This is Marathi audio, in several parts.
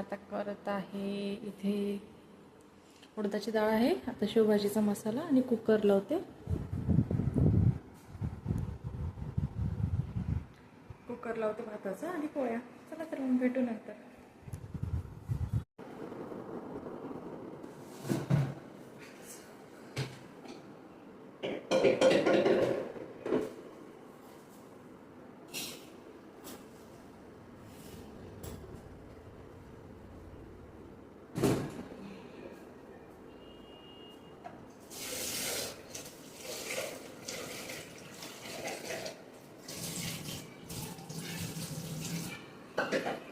आता करत आहे इथे उडदाची डाळ आहे. आता शेवभाजीचा मसाला आणि कुकर लावते कुकर लावते भाताचा आणि पोळ्या. चला तर मग भेटू नंतर. はい。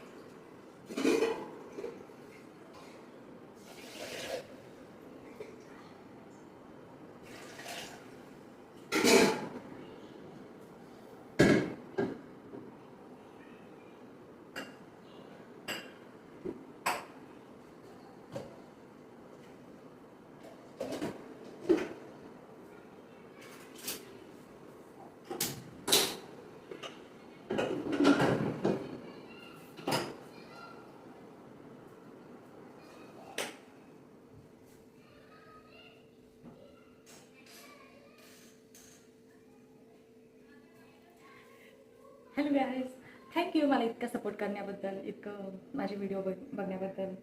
हॅलो गायज थँक्यू मला इतका सपोर्ट करण्याबद्दल इतकं माझे व्हिडिओ बघ बघण्याबद्दल.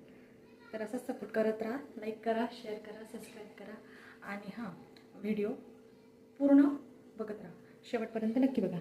तर असंच सपोर्ट करत राहा. लाईक करा शेअर करा सबस्क्राईब करा. आणि हां व्हिडिओ पूर्ण बघत राहा. शेवटपर्यंत नक्की बघा.